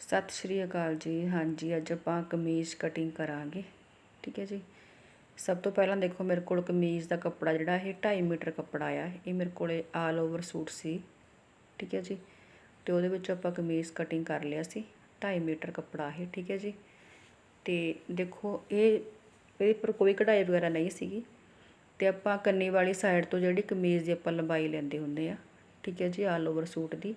ਸਤਿ ਸ਼੍ਰੀ ਅਕਾਲ ਜੀ। ਹਾਂਜੀ, ਅੱਜ ਆਪਾਂ ਕਮੀਜ਼ ਕਟਿੰਗ ਕਰਾਂਗੇ। ਠੀਕ ਹੈ ਜੀ। ਸਭ ਤੋਂ ਪਹਿਲਾਂ ਦੇਖੋ, ਮੇਰੇ ਕੋਲ ਕਮੀਜ਼ ਦਾ ਕੱਪੜਾ ਜਿਹੜਾ ਇਹ 2.5 ਮੀਟਰ ਕੱਪੜਾ ਆ। ਇਹ ਮੇਰੇ ਕੋਲੇ ਆਲ ਓਵਰ ਸੂਟ ਸੀ। ਠੀਕ ਹੈ ਜੀ। ਤੇ ਉਹਦੇ ਵਿੱਚ ਆਪਾਂ ਕਮੀਜ਼ ਕਟਿੰਗ ਕਰ ਲਿਆ ਸੀ। 2.5 ਮੀਟਰ ਕੱਪੜਾ ਇਹ। ਠੀਕ ਹੈ ਜੀ। ਤੇ ਦੇਖੋ, ਇਹ ਇਹਦੇ ਪਰ ਕੋਈ ਕਢਾਈ ਵਗੈਰਾ ਨਹੀਂ ਸੀਗੀ। ਤੇ ਆਪਾਂ ਕੰਨੀ ਵਾਲੀ ਸਾਈਡ ਤੋਂ ਜਿਹੜੀ ਕਮੀਜ਼ ਦੀ ਆਪਾਂ ਲੰਬਾਈ ਲੈਂਦੇ ਹੁੰਦੇ ਆ। ਠੀਕ ਹੈ ਜੀ ਆਲ ਓਵਰ ਸੂਟ ਦੀ।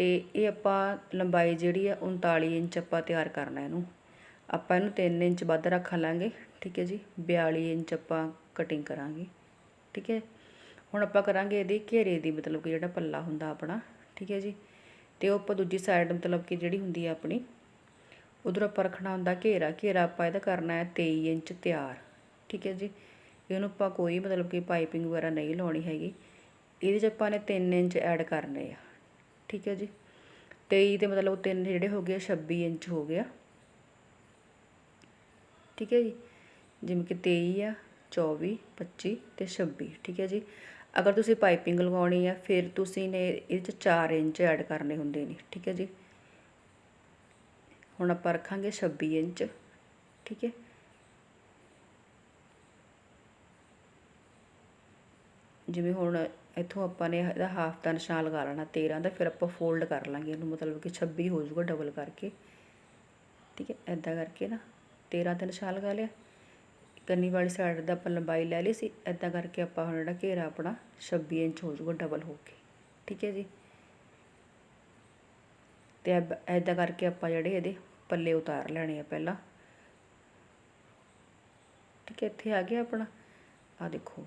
ਅਤੇ ਇਹ ਆਪਾਂ ਲੰਬਾਈ ਜਿਹੜੀ ਆ 39 ਇੰਚ ਆਪਾਂ ਤਿਆਰ ਕਰਨਾ ਇਹਨੂੰ। ਆਪਾਂ ਇਹਨੂੰ 3 ਇੰਚ ਵੱਧ ਰੱਖ ਲਾਂਗੇ, ਠੀਕ ਹੈ ਜੀ? 42 ਇੰਚ ਆਪਾਂ ਕਟਿੰਗ ਕਰਾਂਗੇ, ਠੀਕ ਹੈ? ਹੁਣ ਆਪਾਂ ਕਰਾਂਗੇ ਇਹਦੀ ਘੇਰੇ ਦੀ, ਮਤਲਬ ਕਿ ਜਿਹੜਾ ਪੱਲਾ ਹੁੰਦਾ ਆਪਣਾ, ਠੀਕ ਹੈ ਜੀ? ਤੇ ਉਹ ਆਪਾਂ ਦੂਜੀ ਸਾਈਡ ਮਤਲਬ ਕਿ ਜਿਹੜੀ ਹੁੰਦੀ ਆ ਆਪਣੀ, ਉਧਰ ਆਪਾਂ ਰੱਖਣਾ ਹੁੰਦਾ ਘੇਰਾ। ਘੇਰਾ ਆਪਾਂ ਇਹਦਾ ਕਰਨਾ ਹੈ 23 ਇੰਚ ਤਿਆਰ, ਠੀਕ ਹੈ ਜੀ? ਇਹਨੂੰ ਆਪਾਂ ਕੋਈ ਮਤਲਬ ਕਿ ਪਾਈਪਿੰਗ ਵਗੈਰਾ ਨਹੀਂ ਲਾਉਣੀ ਹੈਗੀ। ਇਹਦੇ 'ਚ ਆਪਾਂ ਨੇ 3 ਇੰਚ ਐਡ ਕਰਨੇ ਆ। ਠੀਕ ਹੈ ਜੀ। 23 ਦੇ ਮਤਲਬ ਤਿੰਨ ਜਿਹੜੇ ਹੋ ਗਏ 26 ਇੰਚ ਹੋ ਗਿਆ। ਠੀਕ ਹੈ ਜੀ। ਜਿਵੇਂ ਕਿ 23 ਆ 24 25 ਤੇ 26 ਠੀਕ ਹੈ ਜੀ। ਅਗਰ ਤੁਸੀਂ ਪਾਈਪਿੰਗ ਲਗਾਉਣੀ ਆ, ਫਿਰ ਤੁਸੀਂ ਨੇ ਇਹਦੇ 'ਚ 4 ਇੰਚ ਐਡ ਕਰਨੇ ਹੁੰਦੇ ਨੇ, ਠੀਕ ਹੈ ਜੀ। ਹੁਣ ਆਪਾਂ ਰੱਖਾਂਗੇ 26 ਇੰਚ, ਠੀਕ ਹੈ। ਜਿਵੇਂ ਹੁਣ ਇੱਥੋਂ ਆਪਾਂ ਨੇ ਇਹਦਾ ਹਾਫ ਦਾ ਨਿਸ਼ਾਨ ਲਗਾ ਲੈਣਾ 13 ਦਾ, ਫਿਰ ਆਪਾਂ ਫੋਲਡ ਕਰ ਲਾਂਗੇ। ਇਹਨੂੰ ਮਤਲਬ ਕਿ 26 ਹੋ ਜਾਊਗਾ ਡਬਲ ਕਰਕੇ। ਠੀਕ ਹੈ ਐਦਾਂ ਕਰਕੇ ਨਾ 13 ਦਾ ਨਿਸ਼ਾਨ ਲਗਾ ਲਿਆ। ਕੰਨੀ ਵਾਲੀ ਸਾਈਡ ਦਾ ਆਪਾਂ ਲੰਬਾਈ ਲੈ ਲਈ ਸੀ। ਐਦਾਂ ਕਰਕੇ ਆਪਾਂ ਹੁਣ ਜਿਹੜਾ ਘੇਰਾ ਆਪਣਾ 26 ਇੰਚ ਹੋ ਜਾਊਗਾ ਡਬਲ ਹੋ ਕੇ। ਠੀਕ ਹੈ ਜੀ? ਤੇ ਐਦਾਂ ਕਰਕੇ ਆਪਾਂ ਜਿਹੜੇ ਇਹਦੇ ਪੱਲੇ ਉਤਾਰ ਲੈਣੇ ਆ ਪਹਿਲਾਂ। ਠੀਕ ਹੈ, ਇੱਥੇ ਆ ਗਿਆ ਆਪਣਾ। ਆ ਦੇਖੋ।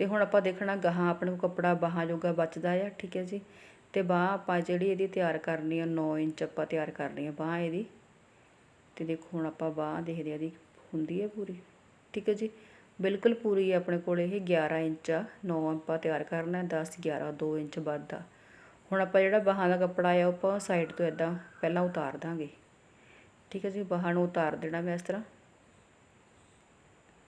ਤੇ ਹੁਣ ਆਪਾਂ ਦੇਖਣਾ ਗਾਹਾਂ ਆਪਣੇ ਕੋਲ ਕੱਪੜਾ ਬਾਹਾਂ ਜੋਗਾ ਬਚਦਾ ਆ, ਠੀਕ ਹੈ ਜੀ? ਤੇ ਬਾਹ ਆਪਾਂ ਜਿਹੜੀ ਇਹਦੀ ਤਿਆਰ ਕਰਨੀ ਆ 9 ਇੰਚ ਆਪਾਂ ਤਿਆਰ ਕਰਨੀ ਆ ਬਾਹ ਇਹਦੀ। ਤੇ ਦੇਖੋ ਹੁਣ ਆਪਾਂ ਬਾਹ ਦੇਖਦੇ ਆ ਇਹਦੀ ਹੁੰਦੀ ਹੈ ਪੂਰੀ, ਠੀਕ ਹੈ ਜੀ? ਬਿਲਕੁਲ ਪੂਰੀ ਆਪਣੇ ਕੋਲ ਇਹ 11 ਇੰਚ ਆ 9 ਆਪਾਂ ਤਿਆਰ ਕਰਨਾ 10 11 2 ਇੰਚ ਵੱਧ ਆ। ਹੁਣ ਆਪਾਂ ਜਿਹੜਾ ਬਾਹਾਂ ਦਾ ਕੱਪੜਾ ਆ, ਉਹ ਆਪਾਂ ਸਾਈਡ ਤੋਂ ਇਦਾਂ ਪਹਿਲਾਂ ਉਤਾਰ ਦਾਂਗੇ, ਠੀਕ ਹੈ ਜੀ? ਬਾਹਾਂ ਨੂੰ ਉਤਾਰ ਦੇਣਾ ਮੈਂ ਇਸ ਤਰ੍ਹਾਂ।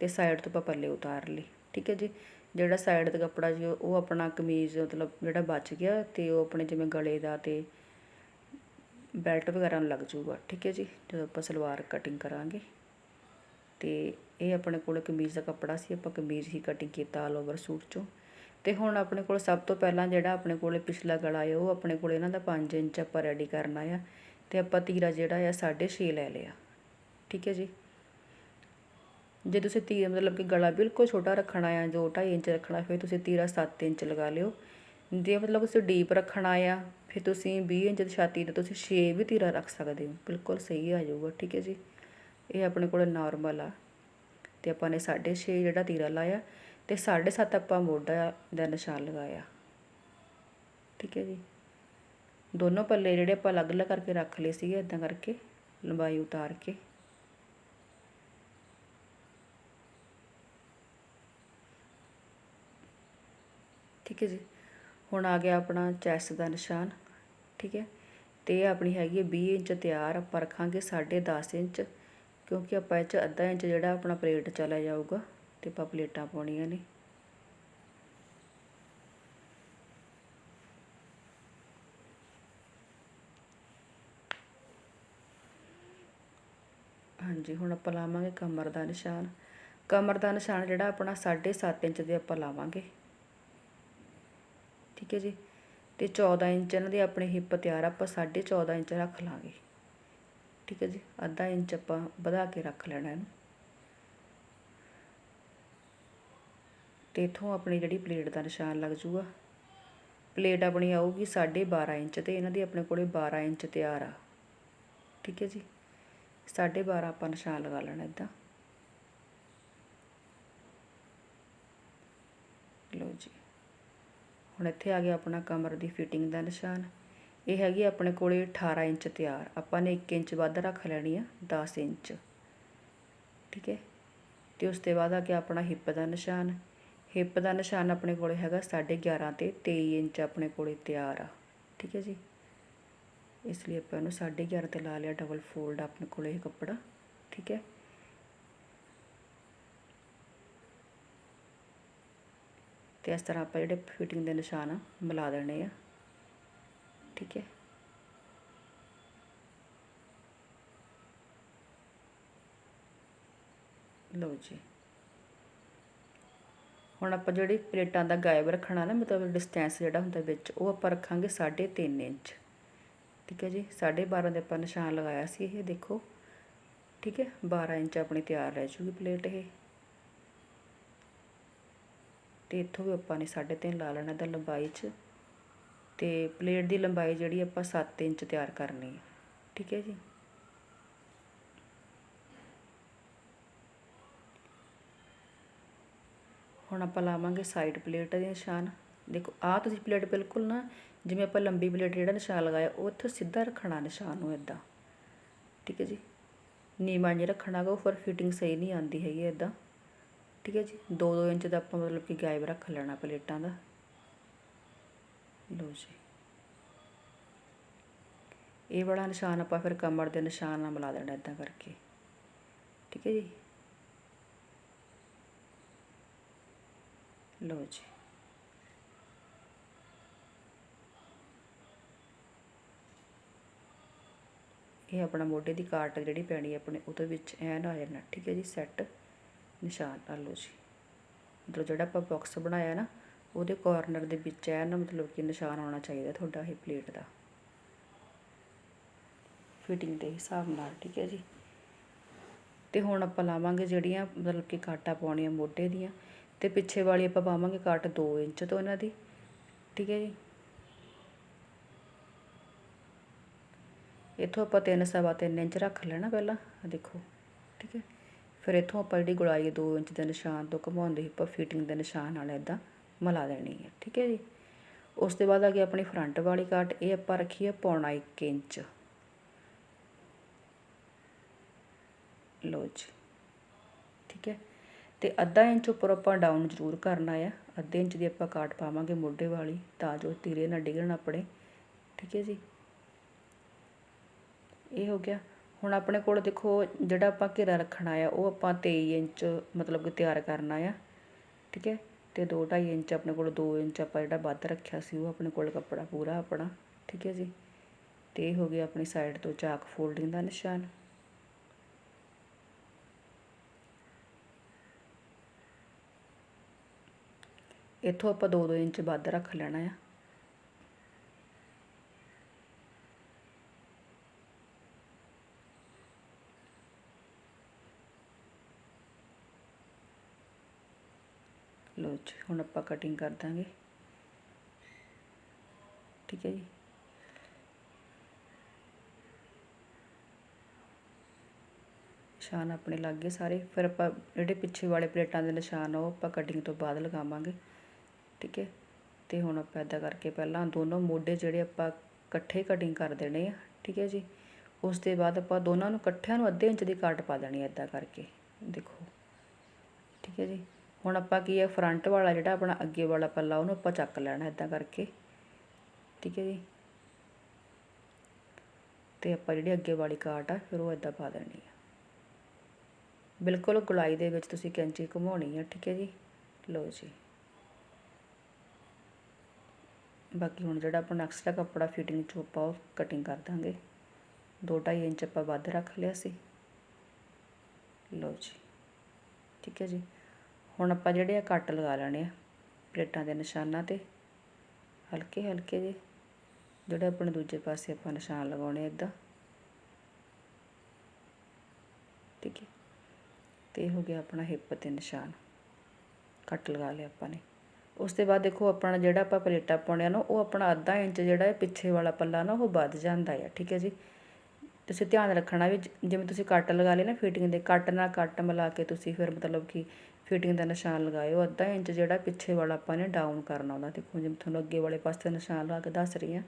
ਤੇ ਸਾਈਡ ਤੋਂ ਆਪਾਂ ਪੱਲੇ ਉਤਾਰ ਲਈ, ਠੀਕ ਹੈ ਜੀ? ਜਿਹੜਾ ਸਾਈਡ ਦਾ ਕੱਪੜਾ ਜੀ ਉਹ ਆਪਣਾ ਕਮੀਜ਼ ਮਤਲਬ ਜਿਹੜਾ ਬਚ ਗਿਆ ਤੇ ਉਹ ਆਪਣੇ ਜਿਵੇਂ ਗਲੇ ਦਾ ਤੇ ਬੈਲਟ ਵਗੈਰਾ ਨੂੰ ਲੱਗ ਜਾਊਗਾ, ਠੀਕ ਹੈ ਜੀ? ਜਦੋਂ ਆਪਾਂ ਸਲਵਾਰ ਕਟਿੰਗ ਕਰਾਂਗੇ। ਤੇ ਇਹ ਆਪਣੇ ਕੋਲ ਕਮੀਜ਼ ਦਾ ਕੱਪੜਾ ਸੀ, ਆਪਾਂ ਕਮੀਜ਼ ਹੀ ਕਟਿੰਗ ਕੀਤਾ ਆਲ ਓਵਰ ਸੂਟ ਚੋਂ। ਤੇ ਹੁਣ ਆਪਣੇ ਕੋਲ ਸਭ ਤੋਂ ਪਹਿਲਾਂ ਜਿਹੜਾ ਆਪਣੇ ਕੋਲ ਪਿਛਲਾ ਗਲਾ ਹੈ ਉਹ ਆਪਣੇ ਕੋਲ ਇਹਨਾਂ ਦਾ 5 ਇੰਚ ਆਪਾਂ ਰੈਡੀ ਕਰਨਾ ਆ। ਤੇ ਆਪਾਂ ਤੀਰਾ ਜਿਹੜਾ ਆ 6.5 ਲੈ ਲਿਆ। ਠੀਕ ਹੈ ਜੀ? ਜੇ ਤੁਸੀਂ ਤੀਰ ਮਤਲਬ ਕਿ ਗਲਾ ਬਿਲਕੁਲ ਛੋਟਾ ਰੱਖਣਾ ਆ, ਜੋ 2.5 ਇੰਚ ਰੱਖਣਾ, ਫਿਰ ਤੁਸੀਂ ਤੀਰਾ 7 ਇੰਚ ਲਗਾ ਲਿਓ। ਜੇ ਮਤਲਬ ਤੁਸੀਂ ਡੀਪ ਰੱਖਣਾ ਆ, ਫਿਰ ਤੁਸੀਂ 20 ਇੰਚ ਦੀ ਛਾਤੀ ਤੇ ਤੁਸੀਂ 6 ਵੀ ਤੀਰਾ ਰੱਖ ਸਕਦੇ ਹੋ। ਬਿਲਕੁਲ ਸਹੀ ਆ ਜਾਊਗਾ, ਠੀਕ ਹੈ ਜੀ। ਇਹ ਆਪਣੇ ਕੋਲ ਨਾਰਮਲ ਆ। ਤੇ ਆਪਾਂ ਨੇ 6.5 ਜਿਹੜਾ ਤੀਰਾ ਲਾਇਆ, ਤੇ 7.5 ਆਪਾਂ ਮੋਢਾ ਦਾ ਨਿਸ਼ਾਨ ਲਗਾਇਆ। ਠੀਕ ਹੈ ਜੀ। ਦੋਨੋਂ ਪੱਲੇ ਜਿਹੜੇ ਆਪਾਂ ਅਲੱਗ-ਅਲੱਗ ਕਰਕੇ ਰੱਖ ਲਏ ਸੀਗੇ ਇਦਾਂ ਕਰਕੇ, ਲੰਬਾਈ ਉਤਾਰ ਕੇ। ਠੀਕ ਹੈ ਜੀ। ਹੁਣ ਆ ਗਿਆ ਆਪਣਾ ਚੈਸਟ ਦਾ ਨਿਸ਼ਾਨ, ਠੀਕ ਹੈ। ਤੇ ਇਹ ਆਪਣੀ ਹੈਗੀ ਹੈ 20 ਇੰਚ ਤਿਆਰ, ਆਪਾਂ ਰੱਖਾਂਗੇ 10.5 ਇੰਚ, ਕਿਉਂਕਿ ਆਪਾਂ ਇਹ 'ਚ ਅੱਧਾ ਇੰਚ ਜਿਹੜਾ ਆਪਣਾ ਪਲੇਟ ਚਲਾ ਜਾਊਗਾ ਤੇ ਆਪਾਂ ਪਲੇਟਾਂ ਪਾਉਣੀਆਂ ਨੇ। ਹਾਂਜੀ, ਹੁਣ ਆਪਾਂ ਲਾਵਾਂਗੇ ਕਮਰ ਦਾ ਨਿਸ਼ਾਨ। ਕਮਰ ਦਾ ਨਿਸ਼ਾਨ ਜਿਹੜਾ ਆਪਣਾ 7.5 ਇੰਚ ਦੇ ਆਪਾਂ ਲਾਵਾਂਗੇ। ਠੀਕ ਹੈ ਜੀ। ਤੇ 14 ਇੰਚ ਇਹਨਾਂ ਦੀ ਆਪਣੇ ਹਿੱਪ ਤਿਆਰ ਆਪਾਂ 14.5 ਇੰਚ ਰੱਖ ਲਾਂਗੇ। ਠੀਕ ਹੈ ਜੀ, ਅੱਧਾ ਇੰਚ ਆਪਾਂ ਵਧਾ ਕੇ ਰੱਖ ਲੈਣਾ ਇਹਨੂੰ। ਤੇ ਇਥੋਂ ਆਪਣੀ ਜਿਹੜੀ ਪਲੇਟ ਦਾ ਨਿਸ਼ਾਨ ਲੱਗ ਜੂਗਾ ਪਲੇਟ ਆਪਣੀ ਆਊਗੀ 12.5 ਇੰਚ ਤੇ ਇਹਨਾਂ ਦੀ ਆਪਣੇ ਕੋਲੇ 12 ਇੰਚ ਤਿਆਰ ਆ। ਠੀਕ ਹੈ ਜੀ 12.5 ਆਪਾਂ ਨਿਸ਼ਾਨ ਲਗਾ ਲੈਣਾ ਇਦਾਂ ਲਓ ਜੀ ਹੁਣ ਇੱਥੇ ਆ ਗਿਆ ਆਪਣਾ ਕਮਰ ਦੀ ਫਿਟਿੰਗ ਦਾ ਨਿਸ਼ਾਨ। ਇਹ ਹੈਗੀ ਆਪਣੇ ਕੋਲੇ 18 ਇੰਚ ਤਿਆਰ। ਆਪਾਂ ਨੇ 1 ਇੰਚ ਵੱਧ ਰੱਖ ਲੈਣੀ ਆ 10 ਇੰਚ। ਠੀਕ ਹੈ? ਤੇ ਉਸ ਤੋਂ ਬਾਅਦ ਆ ਗਿਆ ਆਪਣਾ ਹਿੱਪ ਦਾ ਨਿਸ਼ਾਨ। ਹਿੱਪ ਦਾ ਨਿਸ਼ਾਨ ਆਪਣੇ ਕੋਲੇ ਹੈਗਾ 11.5 ਤੇ 23 ਇੰਚ ਆਪਣੇ ਕੋਲੇ ਤਿਆਰ ਆ। ਠੀਕ ਹੈ ਜੀ? ਇਸ ਲਈ ਆਪਾਂ ਇਹਨੂੰ 11.5 ਤੇ ਲਾ ਲਿਆ ਡਬਲ ਫੋਲਡ ਆਪਣੇ ਕੋਲੇ ਇਹ ਕੱਪੜਾ। ਠੀਕ ਹੈ? ਤੇ ਇਸ ਤਰ੍ਹਾਂ ਆਪਾਂ ਜਿਹੜੇ ਫਿਟਿੰਗ ਦੇ ਨਿਸ਼ਾਨ ਆ, ਮਿਲਾ ਦੇਣੇ ਆ। ਠੀਕ ਹੈ। ਲਓ ਜੀ। ਹੁਣ ਆਪਾਂ ਜਿਹੜੀ ਪਲੇਟਾਂ ਦਾ ਗਾਇਬ ਰੱਖਣਾ ਨਾ, ਮਤਲਬ ਡਿਸਟੈਂਸ ਜਿਹੜਾ ਹੁੰਦਾ ਵਿੱਚ, ਉਹ ਆਪਾਂ ਰੱਖਾਂਗੇ 3.5 ਇੰਚ। ਠੀਕ ਹੈ ਜੀ। 12.5 ਦੇ ਆਪਾਂ ਨਿਸ਼ਾਨ ਲਗਾਇਆ ਸੀ ਇਹ, ਦੇਖੋ। ਠੀਕ ਹੈ। 12 ਇੰਚ ਆਪਣੀ ਤਿਆਰ ਰਹਿ ਜੂਗੀ ਪਲੇਟ ਇਹ। ਤੇ ਇੱਥੋਂ ਵੀ ਆਪਾਂ ਨੇ 3.5 ਲਾ ਲੈਣਾ ਦਾ ਲੰਬਾਈ 'ਚ। ਤੇ ਪਲੇਟ ਦੀ ਲੰਬਾਈ ਜਿਹੜੀ ਆਪਾਂ 7 ਇੰਚ ਤਿਆਰ ਕਰਨੀ ਹੈ। ਠੀਕ ਹੈ ਜੀ? ਹੁਣ ਆਪਾਂ ਲਾਵਾਂਗੇ ਸਾਈਡ ਪਲੇਟ ਦੇ ਨਿਸ਼ਾਨ। ਦੇਖੋ, ਆਹ ਤੁਸੀਂ ਪਲੇਟ ਬਿਲਕੁਲ ਨਾ ਜਿਵੇਂ ਆਪਾਂ ਲੰਬੀ ਪਲੇਟ ਜਿਹੜਾ ਨਿਸ਼ਾਨ ਲਗਾਇਆ, ਉਹ ਇੱਥੇ ਸਿੱਧਾ ਰੱਖਣਾ ਨਿਸ਼ਾਨ ਨੂੰ ਇਦਾਂ। ਠੀਕ ਹੈ ਜੀ? ਨੀਵਾਂ ਜਿਹਾ ਰੱਖਣਾ ਗਾ ਉਹ ਫਿਰ ਫਿਟਿੰਗ ਸਹੀ ਨਹੀਂ ਆਉਂਦੀ ਹੈਗੀ ਇਦਾਂ। ਠੀਕ ਹੈ ਜੀ। 2-2 ਇੰਚ ਦਾ ਆਪਾਂ ਮਤਲਬ ਕਿ ਗਾਇਬ ਰੱਖ ਲੈਣਾ ਪਲੇਟਾਂ ਦਾ। ਲਓ ਜੀ। ਇਹ ਵਾਲਾ ਨਿਸ਼ਾਨ ਆਪਾਂ ਫਿਰ ਕਮਰ ਦੇ ਨਿਸ਼ਾਨ ਨਾਲ ਮਿਲਾ ਦੇਣਾ ਇਦਾਂ ਕਰਕੇ। ਠੀਕ ਹੈ ਜੀ। ਲਓ ਜੀ। ਇਹ ਆਪਣਾ ਮੋਢੇ ਦੀ ਕਾਟ ਜਿਹੜੀ ਪੈਣੀ ਆਪਣੇ, ਉਹਦੇ ਵਿੱਚ ਐਨ ਆ ਜਾਣਾ ਠੀਕ ਹੈ ਜੀ, ਸੈੱਟ। ਨਿਸ਼ਾਨ ਲਾ ਲਓ ਜੀ। ਮਤਲਬ ਜਿਹੜਾ ਆਪਾਂ ਬਾਕਸ ਬਣਾਇਆ ਨਾ, ਉਹਦੇ ਕਾਰਨਰ ਦੇ ਵਿੱਚ ਐਨ ਮਤਲਬ ਕਿ ਨਿਸ਼ਾਨ ਆਉਣਾ ਚਾਹੀਦਾ ਤੁਹਾਡਾ ਇਹ ਪਲੇਟ ਦਾ। ਫਿਟਿੰਗ ਦੇ ਹਿਸਾਬ ਨਾਲ, ਠੀਕ ਹੈ ਜੀ। ਤੇ ਹੁਣ ਆਪਾਂ ਲਾਵਾਂਗੇ ਜਿਹੜੀਆਂ ਮਤਲਬ ਕਿ ਕਾਟਾ ਪਾਉਣੀਆਂ ਮੋਢੇ ਦੀਆਂ, ਤੇ ਪਿੱਛੇ ਵਾਲੀ ਆਪਾਂ ਪਾਵਾਂਗੇ ਕੱਟ 2 ਇੰਚ ਤੋਂ ਇਹਨਾਂ ਦੀ, ਠੀਕ ਹੈ ਜੀ। ਇੱਥੋਂ ਆਪਾਂ 3 ਸਵਾ 3 ਇੰਚ ਰੱਖ ਲੈਣਾ ਪਹਿਲਾਂ ਦੇਖੋ, ਠੀਕ ਹੈ। ਫਿਰ ਇੱਥੋਂ ਆਪਾਂ ਜਿਹੜੀ ਗੁਲਾਈ 2 ਇੰਚ ਦੇ ਨਿਸ਼ਾਨ ਤੋਂ ਘਮਾਉਂਦੇ ਆਪਾਂ ਫਿਟਿੰਗ ਦੇ ਨਿਸ਼ਾਨ ਨਾਲ ਇਦਾਂ ਮਿਲਾ ਦੇਣੀ ਹੈ ਠੀਕ ਹੈ ਜੀ। ਉਸ ਤੋਂ ਬਾਅਦ ਆ ਗਈ ਆਪਣੀ ਫਰੰਟ ਵਾਲੀ ਕਾਟ ਇਹ ਆਪਾਂ ਰੱਖੀ ਹੈ ਪੌਣਾ 1 ਇੰਚ। ਲੋ ਜੀ, ਠੀਕ ਹੈ। ਤੇ ਅੱਧਾ ਇੰਚ ਉੱਪਰ ਆਪਾਂ ਡਾਊਨ ਜ਼ਰੂਰ ਕਰਨਾ ਆ, ਅੱਧੇ ਇੰਚ ਦੀ ਆਪਾਂ ਕਾਟ ਪਾਵਾਂਗੇ ਮੋਢੇ ਵਾਲੀ, ਤਾਂ ਜੋ ਤੀਰੇ ਨਾ ਡਿੱਗਣ ਆਪਣੇ, ਠੀਕ ਹੈ ਜੀ। ਇਹ ਹੋ ਗਿਆ। ਹੁਣ ਆਪਣੇ ਕੋਲ ਦੇਖੋ, ਜਿਹੜਾ ਆਪਾਂ ਘੇਰਾ ਰੱਖਣਾ ਆ ਉਹ ਆਪਾਂ 23 ਇੰਚ ਮਤਲਬ ਕਿ ਤਿਆਰ ਕਰਨਾ ਆ ਠੀਕ ਹੈ? ਤੇ 2.5 ਇੰਚ ਆਪਣੇ ਕੋਲ 2 ਇੰਚ ਆਪਾਂ ਜਿਹੜਾ ਵੱਧ ਰੱਖਿਆ ਸੀ, ਉਹ ਆਪਣੇ ਕੋਲ ਕੱਪੜਾ ਪੂਰਾ ਆਪਣਾ, ਠੀਕ ਹੈ ਜੀ? ਤੇ ਇਹ ਹੋ ਗਿਆ ਆਪਣੀ ਸਾਈਡ ਤੋਂ ਚਾਕ ਫੋਲਡਿੰਗ ਦਾ ਨਿਸ਼ਾਨ। ਇੱਥੋਂ ਆਪਾਂ 2-2 ਇੰਚ ਵੱਧ ਰੱਖ ਲੈਣਾ ਆ। ਲੋ ਹੁਣ ਆਪਾਂ ਕਟਿੰਗ ਕਰ ਦਾਂਗੇ। ਠੀਕ ਹੈ ਜੀ। ਨਿਸ਼ਾਨ ਆਪਣੇ ਲੱਗ ਗਏ ਸਾਰੇ। ਫਿਰ ਆਪਾਂ ਜਿਹੜੇ ਪਿੱਛੇ ਵਾਲੇ ਪਲੇਟਾਂ ਦੇ ਨਿਸ਼ਾਨ ਉਹ ਆਪਾਂ ਕਟਿੰਗ ਤੋਂ ਬਾਅਦ ਲਗਾਵਾਂਗੇ। ਠੀਕ ਹੈ। ਤੇ ਹੁਣ ਆਪਾਂ ਇਦਾਂ ਕਰਕੇ ਪਹਿਲਾਂ ਦੋਨੋਂ ਮੋਢੇ ਜਿਹੜੇ ਆਪਾਂ ਇਕੱਠੇ ਕਟਿੰਗ ਕਰ ਦੇਣੇ ਆ, ਠੀਕ ਹੈ ਜੀ। ਉਸ ਦੇ ਬਾਅਦ ਆਪਾਂ ਦੋਨਾਂ ਨੂੰ ਇਕੱਠਿਆਂ ਨੂੰ ਅੱਧੇ ਇੰਚ ਦੀ ਕੱਟ ਪਾ ਦੇਣੀ ਹੈ ਇਦਾਂ ਕਰਕੇ। ਦੇਖੋ। ਠੀਕ ਹੈ ਜੀ। ਹੁਣ ਆਪਾਂ ਕੀ ਹੈ ਫਰੰਟ ਵਾਲਾ ਜਿਹੜਾ ਆਪਣਾ ਅੱਗੇ ਵਾਲਾ ਪੱਲਾ, ਉਹਨੂੰ ਆਪਾਂ ਚੱਕ ਲੈਣਾ ਇਦਾਂ ਕਰਕੇ। ਠੀਕ ਹੈ ਜੀ? ਤੇ ਆਪਾਂ ਜਿਹੜੀ ਅੱਗੇ ਵਾਲੀ ਕਾਟ ਆ, ਫਿਰ ਉਹ ਇਦਾਂ ਪਾ ਦੇਣੀ ਆ। ਬਿਲਕੁਲ ਗੁਲਾਈ ਦੇ ਵਿੱਚ ਤੁਸੀਂ ਕੈਂਚੀ ਘੁਮਾਉਣੀ ਆ, ਠੀਕ ਹੈ ਜੀ? ਲਓ ਜੀ। ਬਾਕੀ ਹੁਣ ਜਿਹੜਾ ਆਪਾਂ ਐਕਸਟਰਾ ਕੱਪੜਾ ਫਿਟਿੰਗ 'ਚੋਂ ਆਪਾਂ ਉਹ ਕਟਿੰਗ ਕਰ ਦਾਂਗੇ। 2.5 ਇੰਚ ਆਪਾਂ ਵੱਧ ਰੱਖ ਲਿਆ ਸੀ। ਲਓ ਜੀ। ਠੀਕ ਹੈ ਜੀ? ਹੁਣ ਆਪਾਂ ਜਿਹੜੇ ਆ ਕੱਟ ਲਗਾ ਲੈਣੇ ਆ ਪਲੇਟਾਂ ਦੇ ਨਿਸ਼ਾਨਾਂ ਤੇ, ਹਲਕੇ ਹਲਕੇ ਜੇ ਜਿਹੜੇ ਆਪਣੇ ਦੂਜੇ ਪਾਸੇ ਆਪਾਂ ਨਿਸ਼ਾਨ ਲਗਾਉਣੇ ਇਦਾਂ ਠੀਕ ਹੈ, ਤੇ ਹੋ ਗਿਆ ਆਪਣਾ ਹਿੱਪ ਤੇ ਨਿਸ਼ਾਨ। ਕੱਟ ਲਗਾ ਲਿਆ ਆਪਾਂ ਨੇ। ਉਸ ਤੋਂ ਬਾਅਦ ਦੇਖੋ ਆਪਣਾ ਜਿਹੜਾ ਆਪਾਂ ਪਲੇਟਾਂ ਪਾਉਣਿਆ ਨਾ, ਉਹ ਆਪਣਾ ਅੱਧਾ ਇੰਚ ਜਿਹੜਾ ਹੈ ਪਿੱਛੇ ਵਾਲਾ ਪੱਲਾ ਨਾ, ਉਹ ਵੱਧ ਜਾਂਦਾ ਹੈ ਠੀਕ ਹੈ ਜੀ। ਤੁਸੀਂ ਧਿਆਨ ਰੱਖਣਾ ਵੀ ਜਿਵੇਂ ਤੁਸੀਂ ਕੱਟ ਲਗਾ ਲਏ ਨਾ ਫਿਟਿੰਗ ਦੇ, ਕੱਟ ਨਾਲ ਕੱਟ ਮਿਲਾ ਕੇ ਤੁਸੀਂ ਫਿਰ ਮਤਲਬ ਕਿ ਫਿਟਿੰਗ ਦਾ ਨਿਸ਼ਾਨ ਲਗਾਇਓ, ਅੱਧਾ ਇੰਚ ਜਿਹੜਾ ਪਿੱਛੇ ਵਾਲਾ ਆਪਾਂ ਨੇ ਡਾਊਨ ਕਰਨਾ ਉਹਦਾ। ਦੇਖੋ ਜਿਵੇਂ ਤੁਹਾਨੂੰ ਅੱਗੇ ਵਾਲੇ ਪਾਸੇ ਨਿਸ਼ਾਨ ਲਾ ਕੇ ਦੱਸ ਰਹੀ ਹਾਂ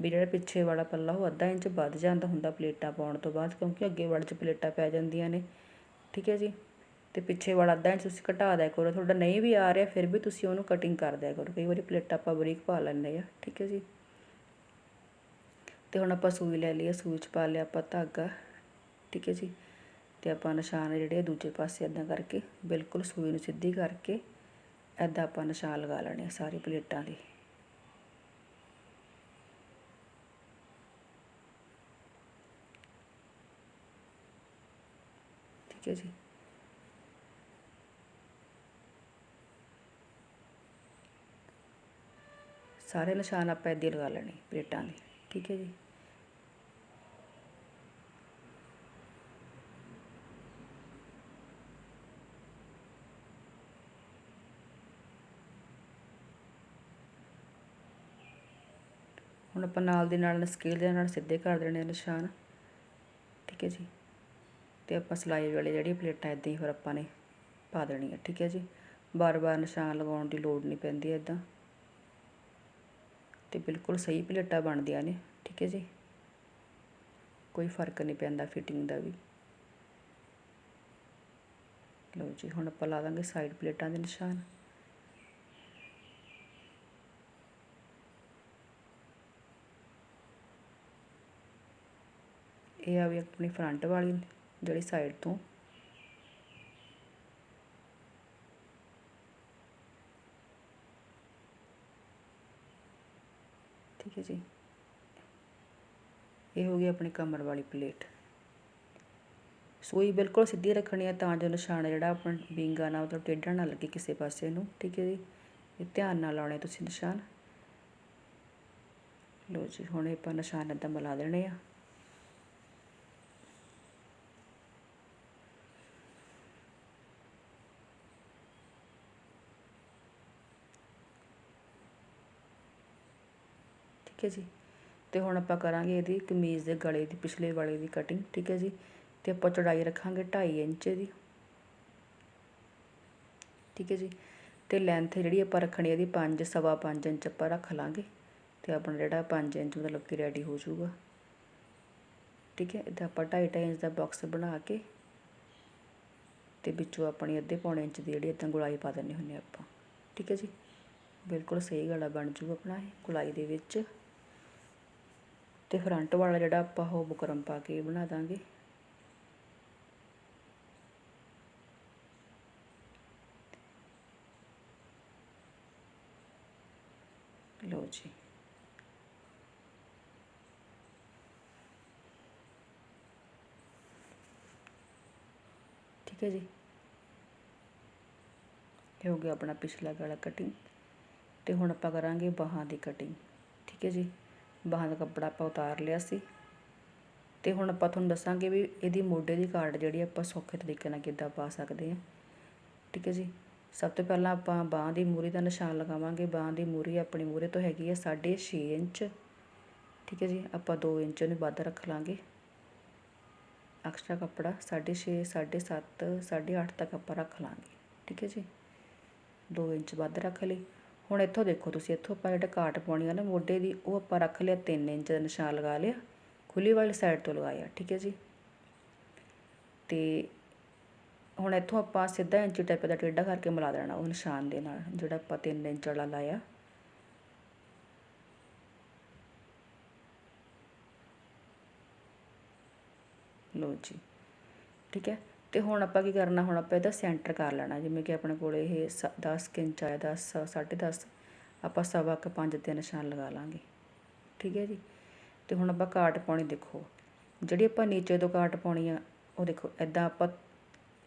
ਵੀ ਜਿਹੜਾ ਪਿੱਛੇ ਵਾਲਾ ਪੱਲਾ ਉਹ ਅੱਧਾ ਇੰਚ ਵੱਧ ਜਾਂਦਾ ਹੁੰਦਾ ਪਲੇਟਾਂ ਪਾਉਣ ਤੋਂ ਬਾਅਦ, ਕਿਉਂਕਿ ਅੱਗੇ ਵਾਲੇ 'ਚ ਪਲੇਟਾਂ ਪੈ ਜਾਂਦੀਆਂ ਨੇ। ਠੀਕ ਹੈ ਜੀ? ਤੇ ਪਿੱਛੇ ਵਾਲਾ ਅੱਧਾ ਇੰਚ ਤੁਸੀਂ ਘਟਾ ਦਿਆ ਕਰੋ। ਤੁਹਾਡਾ ਨਹੀਂ ਵੀ ਆ ਰਿਹਾ, ਫਿਰ ਵੀ ਤੁਸੀਂ ਉਹਨੂੰ ਕਟਿੰਗ ਕਰ ਦਿਆ ਕਰੋ। ਕਈ ਵਾਰੀ ਪਲੇਟਾਂ ਆਪਾਂ ਬਰੀਕ ਪਾ ਲੈਂਦੇ ਆ ਠੀਕ ਹੈ ਜੀ? ਤੇ ਹੁਣ ਆਪਾਂ ਸੂਈ ਲੈ ਲਈ ਸੂਈ 'ਚ ਪਾ ਲਿਆ ਆਪਾਂ ਧਾਗਾ। ਠੀਕ ਹੈ ਜੀ? ਤੇ ਆਪਾਂ ਨਿਸ਼ਾਨ ਜਿਹੜੇ ਦੂਜੇ ਪਾਸੇ ਇਦਾਂ ਕਰਕੇ, ਬਿਲਕੁਲ ਸੂਈ ਨੂੰ ਸਿੱਧੀ ਕਰਕੇ ਇਦਾਂ ਆਪਾਂ ਨਿਸ਼ਾਨ ਲਗਾ ਲੈਣੇ ਆ ਸਾਰੀ ਪਲੇਟਾਂ ਦੇ। ਠੀਕ ਹੈ ਜੀ। ਸਾਰੇ ਨਿਸ਼ਾਨ ਆਪਾਂ ਇਦਾਂ ਲਗਾ ਲੈਣੇ ਪਲੇਟਾਂ ਦੇ। ਠੀਕ ਹੈ ਜੀ। ਹੁਣ ਆਪਾਂ ਨਾਲ ਦੇ ਨਾਲ ਸਕੇਲ ਦੇ ਨਾਲ, ਸਿੱਧੇ ਕਰ ਦੇਣੇ ਆ ਨਿਸ਼ਾਨ। ਠੀਕ ਹੈ ਜੀ? ਤੇ ਆਪਾਂ ਸਿਲਾਈ ਵਾਲੇ ਜਿਹੜੀ ਪਲੇਟਾਂ ਇਦਾਂ ਹੀ ਹੋਰ ਆਪਾਂ ਨੇ ਪਾ ਦੇਣੀਆਂ, ਠੀਕ ਹੈ ਜੀ? ਬਾਰ-ਬਾਰ ਨਿਸ਼ਾਨ ਲਗਾਉਣ ਦੀ ਲੋੜ ਨਹੀਂ ਪੈਂਦੀ ਇਦਾਂ ਤੇ ਬਿਲਕੁਲ ਸਹੀ ਪਲੇਟਾਂ ਬਣਦੀਆਂ ਨੇ, ਠੀਕ ਹੈ ਜੀ? ਕੋਈ ਫ਼ਰਕ ਨਹੀਂ ਪੈਂਦਾ ਫਿਟਿੰਗ ਦਾ ਵੀ। ਲਓ ਜੀ, ਹੁਣ ਆਪਾਂ ਲਾ ਦਾਂਗੇ ਸਾਈਡ ਪਲੇਟਾਂ ਦੇ ਨਿਸ਼ਾਨ। ਇਹ ਆ ਵੀ ਆਪਣੀ ਫਰੰਟ ਵਾਲੀ ਜਿਹੜੀ ਸਾਈਡ ਤੋਂ। ਠੀਕ ਹੈ ਜੀ। ਇਹ ਹੋ ਗਈ ਆਪਣੀ ਕਮਰ ਵਾਲੀ ਪਲੇਟ ਸੂਈ ਬਿਲਕੁਲ ਸਿੱਧੀ ਰੱਖਣੀ ਹੈ ਤਾਂ ਜੋ ਨਿਸ਼ਾਨ ਜਿਹੜਾ ਆਪਣਾ ਵਿੰਗਾ ਨਾ ਮਤਲਬ ਟੇਢਾ ਨਾ ਲੱਗੇ ਕਿਸੇ ਪਾਸੇ ਨੂੰ। ਠੀਕ ਹੈ ਜੀ। ਇਹ ਧਿਆਨ ਨਾਲ ਲਾਉਣੇ ਤੁਸੀਂ ਨਿਸ਼ਾਨ। ਲੋ ਜੀ, ਹੁਣ ਆਪਾਂ ਨਿਸ਼ਾਨ ਇਦਾਂ ਮਿਲਾ ਦੇਣੇ ਆ। ਠੀਕ ਹੈ ਜੀ ਤੇ ਹੁਣ ਆਪਾਂ ਕਰਾਂਗੇ ਇਹਦੀ ਕਮੀਜ਼ ਦੇ ਗਲੇ ਦੀ, ਪਿਛਲੇ ਵਾਲੇ ਦੀ ਕਟਿੰਗ ਠੀਕ ਹੈ ਜੀ? ਤੇ ਆਪਾਂ ਚੌੜਾਈ ਰੱਖਾਂਗੇ 2.5 ਇੰਚ ਦੀ ਠੀਕ ਹੈ ਜੀ? ਤੇ ਲੈਂਥ ਜਿਹੜੀ ਆਪਾਂ ਰੱਖਣੀ ਇਹਦੀ 5 ਸਵਾ 5 ਇੰਚ ਆਪਾਂ ਰੱਖ ਲਾਂਗੇ। ਤੇ ਆਪਣਾ ਜਿਹੜਾ 5 ਇੰਚ ਮਤਲਬ ਕਿ ਰੈਡੀ ਹੋ ਜਾਊਗਾ। ਠੀਕ ਹੈ? ਇਹਦਾ ਆਪਾਂ 2.5 ਇੰਚ ਦਾ ਬਾਕਸ ਬਣਾ ਕੇ ਤੇ ਵਿੱਚੋਂ ਆਪਣੀ ਅੱਧੇ ਪੌਣੇ ਇੰਚ ਦੀ ਜਿਹੜੀ ਇਦਾਂ ਗੁਲਾਈ ਪਾ ਦਿੰਨੇ ਹੁੰਨੇ ਆਪਾਂ। ਠੀਕ ਹੈ ਜੀ? ਬਿਲਕੁਲ ਸਹੀ ਗਲਾ ਬਣ ਜੂਗਾ ਆਪਣਾ ਇਹ, ਗੁਲਾਈ ਦੇ ਵਿੱਚ। ਤੇ ਫਰੰਟ ਵਾਲਾ ਜਿਹੜਾ ਆਪਾਂ ਉਹ ਬੁਕਰਮ ਪਾ ਕੇ ਬਣਾ ਦਾਂਗੇ। ਲਓ ਜੀ। ਠੀਕ ਹੈ ਜੀ। ਇਹ ਹੋ ਗਿਆ ਆਪਣਾ ਪਿਛਲਾ ਗਲਾ ਕਟਿੰਗ ਤੇ ਹੁਣ ਆਪਾਂ ਕਰਾਂਗੇ ਬਾਹਾਂ ਦੀ ਕਟਿੰਗ ਠੀਕ ਹੈ ਜੀ। ਬਾਹਾਂ ਦਾ ਕੱਪੜਾ ਆਪਾਂ ਉਤਾਰ ਲਿਆ ਸੀ। ਤੇ ਹੁਣ ਆਪਾਂ ਤੁਹਾਨੂੰ ਦੱਸਾਂਗੇ ਵੀ ਇਹਦੀ ਮੋਢੇ ਦੀ ਕਾਰਡ ਜਿਹੜੀ ਆਪਾਂ ਸੌਖੇ ਤਰੀਕੇ ਨਾਲ ਕਿੱਦਾਂ ਪਾ ਸਕਦੇ ਹਾਂ ਠੀਕ ਹੈ ਜੀ? ਸਭ ਤੋਂ ਪਹਿਲਾਂ ਆਪਾਂ ਬਾਹਾਂ ਦੀ ਮੂਰੀ ਦਾ ਨਿਸ਼ਾਨ ਲਗਾਵਾਂਗੇ। ਬਾਹਾਂ ਦੀ ਮੂਰੀ ਆਪਣੀ ਮੂਰੇ ਤੋਂ ਹੈਗੀ ਹੈ 6.5 ਇੰਚ। ਠੀਕ ਹੈ ਜੀ? ਆਪਾਂ 2 ਇੰਚ ਨੂੰ ਵੱਧ ਰੱਖ ਲਾਂਗੇ। ਐਕਸਟਰਾ ਕੱਪੜਾ 6.5 7.5 8.5 ਤੱਕ ਆਪਾਂ ਰੱਖ ਲਾਂਗੇ। ਠੀਕ ਹੈ ਜੀ? 2 ਇੰਚ ਵੱਧ ਰੱਖ ਲਈ। ਹੁਣ ਇੱਥੋਂ ਦੇਖੋ ਤੁਸੀਂ, ਇੱਥੋਂ ਆਪਾਂ ਜਿਹੜਾ ਕਾਟ ਪਾਉਣੀ ਆ ਨਾ, ਮੋਢੇ ਦੀ, ਉਹ ਆਪਾਂ ਰੱਖ ਲਿਆ 3 ਇੰਚ ਦਾ ਨਿਸ਼ਾਨ ਲਗਾ ਲਿਆ। ਖੁੱਲੀ ਵਾਲੀ ਸਾਈਡ ਤੋਂ ਲਗਾਇਆ, ਠੀਕ ਹੈ ਜੀ। ਤੇ ਹੁਣ ਇੱਥੋਂ ਆਪਾਂ ਸਿੱਧਾ ਇੰਚੀ ਟੈਪ ਦਾ ਟੇਢਾ ਕਰਕੇ ਮਿਲਾ ਦੇਣਾ ਉਹ ਨਿਸ਼ਾਨ ਦੇ ਨਾਲ, ਜਿਹੜਾ ਆਪਾਂ 3 ਇੰਚ ਵਾਲਾ ਲਾਇਆ। ਲੋ ਜੀ, ਠੀਕ ਹੈ। ਅਤੇ ਹੁਣ ਆਪਾਂ ਕੀ ਕਰਨਾ, ਹੁਣ ਆਪਾਂ ਇਹਦਾ ਸੈਂਟਰ ਕਰ ਲੈਣਾ, ਜਿਵੇਂ ਕਿ ਆਪਣੇ ਕੋਲ ਇਹ 10 ਇੰਚ ਆਇਆ 10 10.5 ਆਪਾਂ ਸਵਾ ਕ 5 ਤੇ ਨਿਸ਼ਾਨ ਲਗਾ ਲਾਂਗੇ, ਠੀਕ ਹੈ ਜੀ? ਤੇ ਹੁਣ ਆਪਾਂ ਕਾਟ ਪਾਉਣੀ ਦੇਖੋ, ਜਿਹੜੀ ਆਪਾਂ ਨੀਚੇ ਤੋਂ ਕਾਟ ਪਾਉਣੀ ਆ, ਉਹ ਦੇਖੋ ਐਦਾਂ ਆਪਾਂ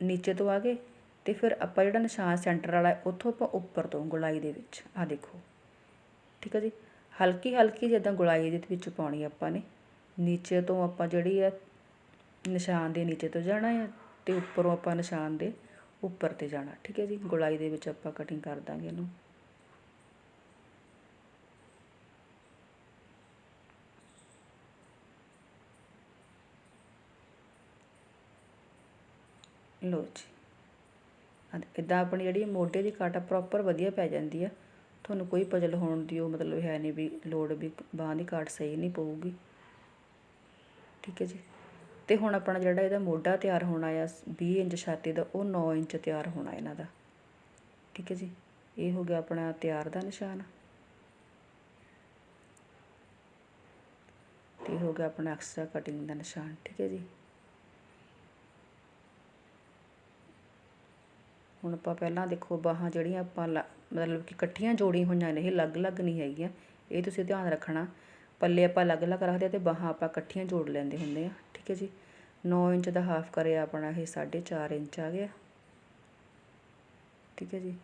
ਨੀਚੇ ਤੋਂ ਆ ਗਏ, ਤੇ ਫਿਰ ਆਪਾਂ ਜਿਹੜਾ ਨਿਸ਼ਾਨ ਸੈਂਟਰ ਵਾਲਾ ਉੱਥੋਂ ਆਪਾਂ ਉੱਪਰ ਤੋਂ ਗੁਲਾਈ ਦੇ ਵਿੱਚ ਆ ਦੇਖੋ, ਠੀਕ ਹੈ ਜੀ? ਹਲਕੀ ਹਲਕੀ ਜਿੱਦਾਂ ਗੁਲਾਈ ਦੇ ਵਿੱਚ ਪਾਉਣੀ ਆਪਾਂ ਨੇ, ਨੀਚੇ ਤੋਂ ਆਪਾਂ ਜਿਹੜੀ ਆ ਨਿਸ਼ਾਨ ਦੇ ਨੀਚੇ ਤੋਂ ਜਾਣਾ ਆ ਅਤੇ ਉੱਪਰੋਂ ਆਪਾਂ ਨਿਸ਼ਾਨ ਦੇ ਉੱਪਰ ਤੇ ਜਾਣਾ, ਠੀਕ ਹੈ ਜੀ? ਗੁਲਾਈ ਦੇ ਵਿੱਚ ਆਪਾਂ ਕਟਿੰਗ ਕਰ ਦਾਂਗੇ ਇਹਨੂੰ। ਲੋ ਜੀ। ਇਦਾਂ ਆਪਣੀ ਜਿਹੜੀ ਮੋਢੇ ਦੀ ਕਾਟਾ ਪ੍ਰੋਪਰ ਵਧੀਆ ਪੈ ਜਾਂਦੀ ਆ। ਤੁਹਾਨੂੰ ਕੋਈ ਪਜਲ ਹੋਣ ਦੀ ਉਹ ਮਤਲਬ ਹੈ ਨਹੀਂ ਵੀ ਲੋੜ ਵੀ ਬਾਹਾਂ ਦੀ ਕਾਟ ਸਹੀ ਨਹੀਂ ਪਊਗੀ। ਠੀਕ ਹੈ ਜੀ? ਅਤੇ ਹੁਣ ਆਪਣਾ ਜਿਹੜਾ ਇਹਦਾ ਮੋਢਾ ਤਿਆਰ ਹੋਣਾ ਆ 20 ਇੰਚ ਛਾਤੀ ਦਾ, ਉਹ 9 ਇੰਚ ਤਿਆਰ ਹੋਣਾ ਇਹਨਾਂ ਦਾ। ਠੀਕ ਹੈ ਜੀ? ਇਹ ਹੋ ਗਿਆ ਆਪਣਾ ਤਿਆਰ ਦਾ ਨਿਸ਼ਾਨ। ਤੇ ਹੋ ਗਿਆ ਆਪਣਾ ਐਕਸਟਰਾ ਕਟਿੰਗ ਦਾ ਨਿਸ਼ਾਨ, ਠੀਕ ਹੈ ਜੀ? ਹੁਣ ਆਪਾਂ ਪਹਿਲਾਂ ਦੇਖੋ, ਬਾਹਾਂ ਜਿਹੜੀਆਂ ਆਪਾਂ ਮਤਲਬ ਕਿ ਇਕੱਠੀਆਂ ਜੋੜੀਆਂ ਹੋਈਆਂ ਨੇ, ਇਹ ਅਲੱਗ-ਅਲੱਗ ਨਹੀਂ ਹੈਗੀਆਂ। ਇਹ ਤੁਸੀਂ ਧਿਆਨ ਰੱਖਣਾ, ਪੱਲੇ ਆਪਾਂ ਅਲੱਗ-ਅਲੱਗ ਰੱਖਦੇ ਤੇ ਬਾਹਾਂ ਆਪਾਂ ਇਕੱਠੀਆਂ ਜੋੜ ਲੈਂਦੇ ਹੁੰਦੇ ਆ ਠੀਕ ਹੈ ਜੀ। 9 ਇੰਚ ਦਾ ਹਾਫ ਕਰਿਆ ਆਪਣਾ ਇਹ 4.5 ਇੰਚ ਆ ਗਿਆ। ਠੀਕ ਹੈ ਜੀ।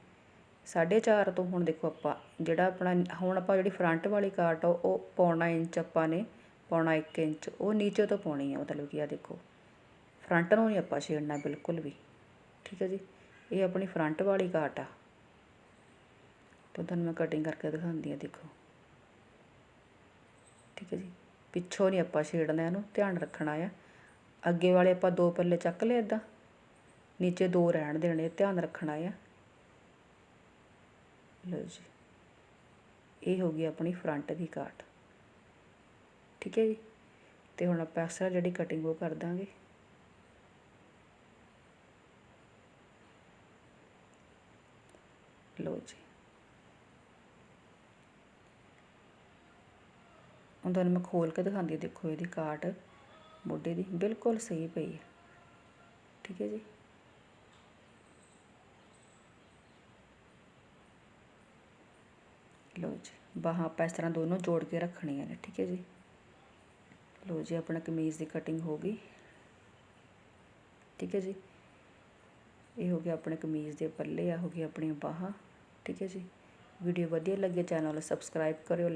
4.5 ਤੋਂ ਹੁਣ ਦੇਖੋ ਆਪਾਂ, ਜਿਹੜਾ ਆਪਣਾ, ਹੁਣ ਆਪਾਂ ਜਿਹੜੀ ਫਰੰਟ ਵਾਲੀ ਕਾਟ ਆ, ਉਹ ਪੌਣਾ ਇੰਚ ਆਪਾਂ ਨੇ, ਪੌਣਾ 1 ਇੰਚ, ਉਹ ਨੀਚੇ ਤੋਂ ਪਾਉਣੀ ਆ, ਮਤਲਬ ਕਿ ਆ ਦੇਖੋ। ਫਰੰਟ ਨੂੰ ਨਹੀਂ ਆਪਾਂ ਛੇੜਨਾ ਬਿਲਕੁਲ ਵੀ। ਠੀਕ ਹੈ ਜੀ। ਇਹ ਆਪਣੀ ਫਰੰਟ ਵਾਲੀ ਕਾਟ ਆ। ਤਾਂ ਤੁਹਾਨੂੰ ਮੈਂ ਕਟਿੰਗ ਕਰਕੇ ਦਿਖਾਉਂਦੀ ਆ ਦੇਖੋ। ਠੀਕ ਹੈ ਜੀ। ਪਿੱਛੋਂ ਨਹੀਂ ਆਪਾਂ ਛੇੜਨਾ ਇਹਨੂੰ, ਧਿਆਨ ਰੱਖਣਾ ਆ। ਅੱਗੇ ਵਾਲੇ ਆਪਾਂ ਦੋ ਪੱਲੇ ਚੱਕ ਲਏ ਇਦਾਂ ਨੀਚੇ ਦੋ ਰਹਿਣ ਦੇਣੇ, ਧਿਆਨ ਰੱਖਣਾ ਆ। ਲਓ ਜੀ। ਇਹ ਹੋ ਗਈ ਆਪਣੀ ਫਰੰਟ ਦੀ ਕਾਟ ਠੀਕ ਹੈ ਜੀ? ਤੇ ਹੁਣ ਆਪਾਂ ਐਕਸਟਰਾ ਜਿਹੜੀ ਕਟਿੰਗ ਉਹ ਕਰ ਦਾਂਗੇ। ਲਓ ਜੀ। ਹੁਣ ਤੁਹਾਨੂੰ ਮੈਂ ਖੋਲ ਕੇ ਦਿਖਾਉਂਦੀ ਦੇਖੋ ਇਹਦੀ ਕਾਟ ਮੋਢੇ ਦੀ, ਬਿਲਕੁਲ ਸਹੀ ਪਈ ਹੈ। ਠੀਕ ਹੈ ਜੀ। ਲਓ ਜੀ, ਬਾਹਾਂ ਆਪਾਂ ਇਸ ਤਰ੍ਹਾਂ ਦੋਨੋਂ ਜੋੜ ਕੇ ਰੱਖਣੀਆਂ ਨੇ, ਠੀਕ ਹੈ ਜੀ। ਲੋ ਜੀ, ਆਪਣਾ ਕਮੀਜ਼ ਦੀ ਕਟਿੰਗ ਹੋ ਗਈ। ਠੀਕ ਹੈ ਜੀ। ਇਹ ਹੋ ਗਿਆ ਆਪਣੇ ਕਮੀਜ਼ ਦੇ ਪੱਲੇ ਆ ਹੋ ਗਈ ਆਪਣੀਆਂ ਬਾਹਾਂ। ਠੀਕ ਹੈ ਜੀ। ਵੀਡੀਓ ਵਧੀਆ ਲੱਗੇ, ਚੈਨਲ ਨੂੰ ਸਬਸਕ੍ਰਾਈਬ ਕਰਿਓ